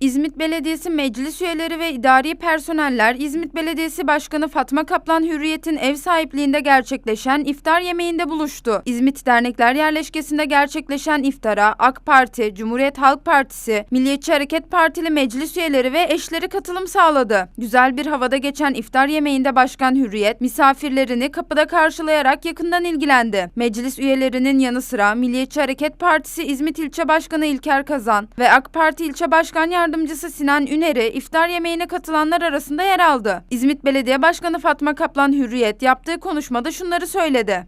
İzmit Belediyesi meclis üyeleri ve idari personeller İzmit Belediyesi Başkanı Fatma Kaplan Hürriyet'in ev sahipliğinde gerçekleşen iftar yemeğinde buluştu. İzmit Dernekler Yerleşkesi'nde gerçekleşen iftara AK Parti, Cumhuriyet Halk Partisi, Milliyetçi Hareket Partili meclis üyeleri ve eşleri katılım sağladı. Güzel bir havada geçen iftar yemeğinde Başkan Hürriyet misafirlerini kapıda karşılayarak yakından ilgilendi. Meclis üyelerinin yanı sıra Milliyetçi Hareket Partisi İzmit İlçe Başkanı İlker Kazan ve AK Parti İlçe Başkan Yardımcısı Sinan Üner'i iftar yemeğine katılanlar arasında yer aldı. İzmit Belediye Başkanı Fatma Kaplan Hürriyet yaptığı konuşmada şunları söyledi.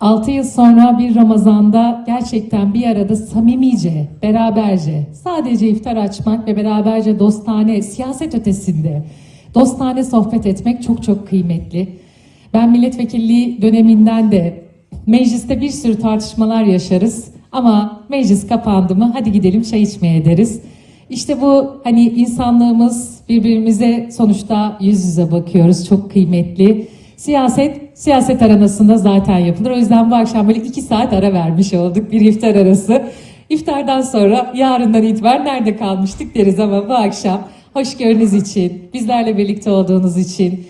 6 yıl sonra bir Ramazan'da gerçekten bir arada samimice, beraberce, sadece iftar açmak ve beraberce dostane, siyaset ötesinde dostane sohbet etmek çok çok kıymetli. Ben milletvekilliği döneminden de mecliste bir sürü tartışmalar yaşarız ama meclis kapandı mı hadi gidelim çay içmeye deriz. İşte bu hani insanlığımız birbirimize sonuçta yüz yüze bakıyoruz çok kıymetli. Siyaset, siyaset aranasında zaten yapılır. O yüzden bu akşam böyle iki saat ara vermiş olduk bir iftar arası. İftardan sonra yarından itibaren nerede kalmıştık deriz ama bu akşam hoşgörünüz için, bizlerle birlikte olduğunuz için,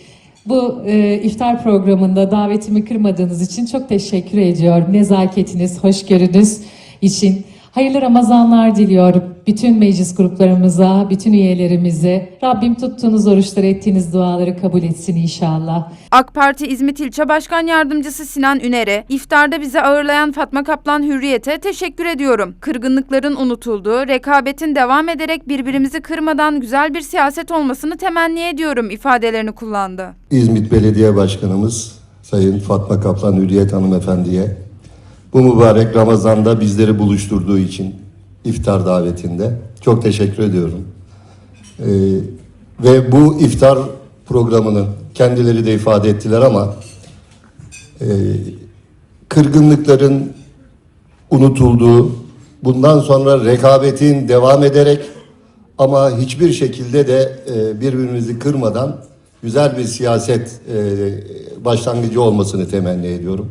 bu e, iftar programında davetimi kırmadığınız için çok teşekkür ediyorum. Nezaketiniz, hoşgörünüz için. Hayırlı Ramazanlar diliyorum bütün meclis gruplarımıza, bütün üyelerimize. Rabbim tuttuğunuz oruçları, ettiğiniz duaları kabul etsin inşallah. AK Parti İzmit İlçe Başkan Yardımcısı Sinan Üner'e, iftarda bizi ağırlayan Fatma Kaplan Hürriyet'e teşekkür ediyorum. Kırgınlıkların unutulduğu, rekabetin devam ederek birbirimizi kırmadan güzel bir siyaset olmasını temenni ediyorum ifadelerini kullandı. İzmit Belediye Başkanımız Sayın Fatma Kaplan Hürriyet Hanımefendi'ye bu mübarek Ramazan'da bizleri buluşturduğu için iftar davetinde çok teşekkür ediyorum. Ee, ve bu iftar programının kendileri de ifade ettiler ama e, kırgınlıkların unutulduğu, bundan sonra rekabetin devam ederek ama hiçbir şekilde de e, birbirimizi kırmadan güzel bir siyaset e, başlangıcı olmasını temenni ediyorum.